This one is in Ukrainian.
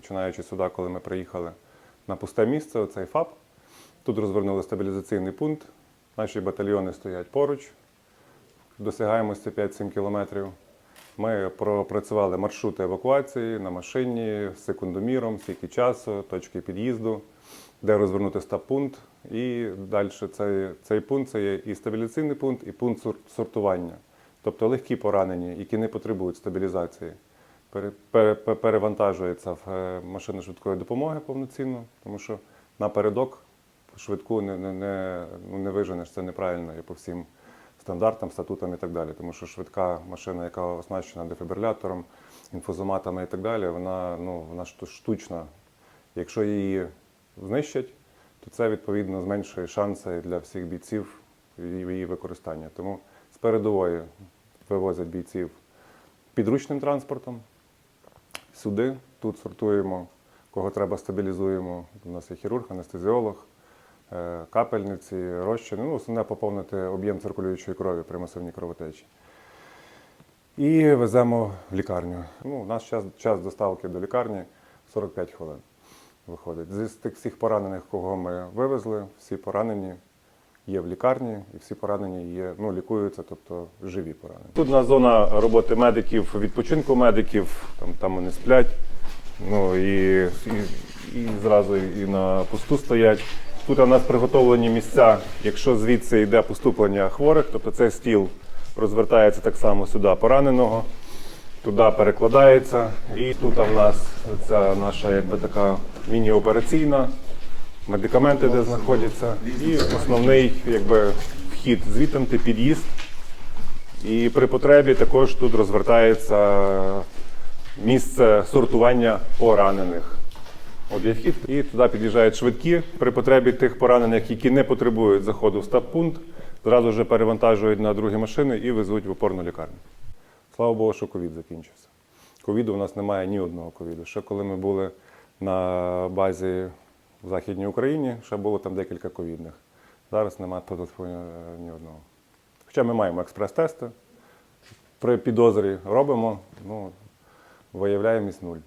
починаючи сюди, коли ми приїхали на пусте місце, оцей ФАП. Тут розвернули стабілізаційний пункт. Наші батальйони стоять поруч, досягаємості 5-7 кілометрів. Ми пропрацювали маршрути евакуації на машині з секундоміром, скільки часу, точки під'їзду, де розвернути стаб-пункт. І далі цей, цей пункт це є і стабіляційний пункт, і пункт сортування. Тобто легкі поранені, які не потребують стабілізації, пере- пере- пе- в е, машину швидкої допомоги повноцінно, тому що напередок швидку не, не, не, ну, не виженеш, це неправильно і по всім стандартам, статутам і так далі. Тому що швидка машина, яка оснащена дефібрилятором, інфузоматами і так далі, вона, ну, вона шту- штучна. Якщо її знищать, то це відповідно зменшує шанси для всіх бійців її використання. Тому з передової вивозять бійців підручним транспортом. Сюди, тут сортуємо, кого треба стабілізуємо. У нас є хірург, анестезіолог, е, капельниці, розчини. Ну, основне поповнити об'єм циркулюючої крові при масивній кровотечі. І веземо в лікарню. Ну, у нас час, час доставки до лікарні 45 хвилин виходить. З тих всіх поранених, кого ми вивезли, всі поранені є в лікарні, і всі поранені є, ну, лікуються, тобто живі поранені. Тут у нас зона роботи медиків, відпочинку медиків, там, там вони сплять. Ну і, і, і зразу і на пусту стоять. Тут у нас приготовлені місця, якщо звідси йде поступлення хворих, тобто цей стіл розвертається так само сюди пораненого, туди перекладається. І тут у нас ця наша якби така міні-операційна, медикаменти, де знаходяться. І основний якби, вхід звідти під'їзд. І при потребі також тут розвертається місце сортування поранених. От є вхід, і туди під'їжджають швидкі при потребі тих поранених, які не потребують заходу в стаб-пункт, зразу вже перевантажують на другі машини і везуть в опорну лікарню. Слава Богу, що ковід закінчився. Ковіду у нас немає ні одного ковіду. Ще коли ми були на базі в Західній Україні, ще було там декілька ковідних. Зараз немає тут ні одного. Хоча ми маємо експрес-тести, при підозрі робимо, ну, виявляємість нуль.